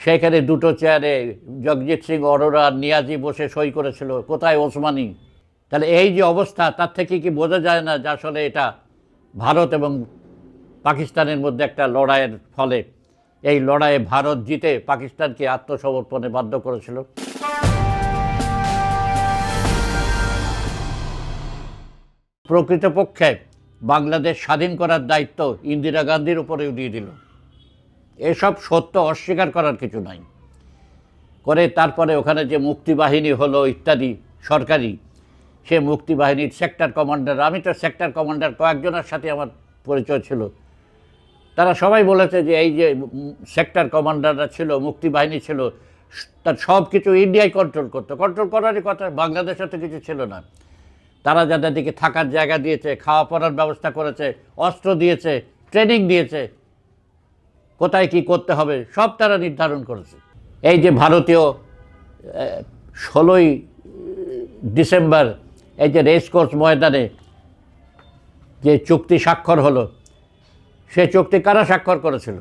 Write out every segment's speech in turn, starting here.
সেখানে দুটো চেয়ারে জগজিৎ সিং, অরোরা নিয়াজি বসে সই করেছিল। কোথায় ওসমানি? তাহলে এই যে অবস্থা, তার থেকে কি বোঝা যায় না যে আসলে এটা ভারত এবং পাকিস্তানের মধ্যে একটা লড়াইয়ের ফলে? এই লড়াইয়ে ভারত জিতে পাকিস্তানকে আত্মসমর্পণে বাধ্য করেছিল। প্রকৃতপক্ষে বাংলাদেশ স্বাধীন করার দায়িত্ব ইন্দিরা গান্ধীর উপরেও দিয়ে দিল। এসব সত্য অস্বীকার করার কিছু নাই। করে তারপরে ওখানে যে মুক্তিবাহিনী হলো ইত্যাদি সরকারি, সে মুক্তিবাহিনীর সেক্টর কমান্ডার আমি তো সেক্টর কমান্ডার কয়েকজনের সাথে আমার পরিচয় ছিল। তারা সবাই বলেছে যে এই যে সেক্টর কমান্ডাররা ছিল, মুক্তিবাহিনী ছিল, তার সব কিছু ইন্ডিয়ায় কন্ট্রোল করতো। কন্ট্রোল করারই কথা বাংলাদেশে তো কিছু ছিল না। তারা যাদেরকে থাকার জায়গা দিয়েছে খাওয়া পড়ার ব্যবস্থা করেছে, অস্ত্র দিয়েছে ট্রেনিং দিয়েছে কোথায় কি করতে হবে, সব তারা নির্ধারণ করেছে। এই যে ভারতীয় ষোলোই ডিসেম্বর, এই যে রেস কোর্স ময়দানে যে চুক্তি স্বাক্ষর হলো, সে চুক্তি কারা স্বাক্ষর করেছিল?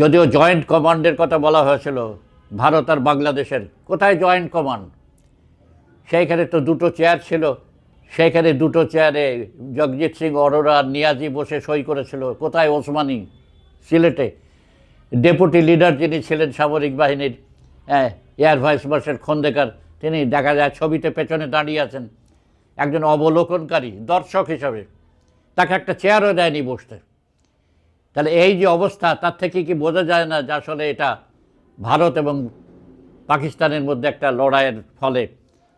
যদিও জয়েন্ট কমান্ডের কথা বলা হয়েছিল, ভারত আর বাংলাদেশের, কোথায় জয়েন্ট কমান্ড? সেইখানে তো দুটো চেয়ার ছিল, সেইখানে দুটো চেয়ারে জগজিৎ সিং, অরোরা নিয়াজি বসে সই করেছিল, কোথায় ওসমানী? সিলেটে ডেপুটি লিডার যিনি ছিলেন সামরিক বাহিনীর হ্যাঁ, এয়ার ভাইস মার্শাল খন্দেকার তিনি দেখা যায় ছবিতে পেছনে দাঁড়িয়ে আছেন। একজন অবলোকনকারী দর্শক হিসাবে। তাকে একটা চেয়ারও দেয়নি বসতে। তাহলে এই যে অবস্থা তার থেকে কি বোঝা যায় না যে আসলে এটা ভারত এবং পাকিস্তানের মধ্যে একটা লড়াইয়ের ফলে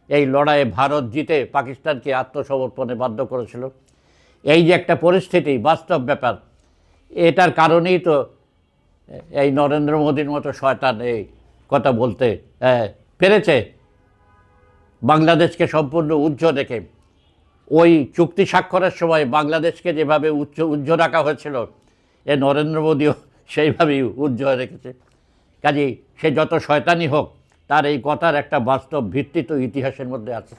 এই লড়াইয়ে ভারত জিতে পাকিস্তানকে আত্মসমর্পণে বাধ্য করেছিল? এই যে একটা পরিস্থিতি বাস্তব ব্যাপার এটার কারণেই তো এই নরেন্দ্র মোদীর মতো শয়তান এই কথা বলতে পেরেছে। বাংলাদেশকে সম্পূর্ণ উজ্জ রেখে ওই চুক্তি স্বাক্ষরের সময় বাংলাদেশকে যেভাবে উচ্চ উজ্জ রাখা হয়েছিল, এ নরেন্দ্র মোদীও সেইভাবেই উজ্জ্বল রেখেছে। কাজেই সে যত শয়তানি হোক, তার এই কথার একটা বাস্তব ভিত্তি তো ইতিহাসের মধ্যে আছে।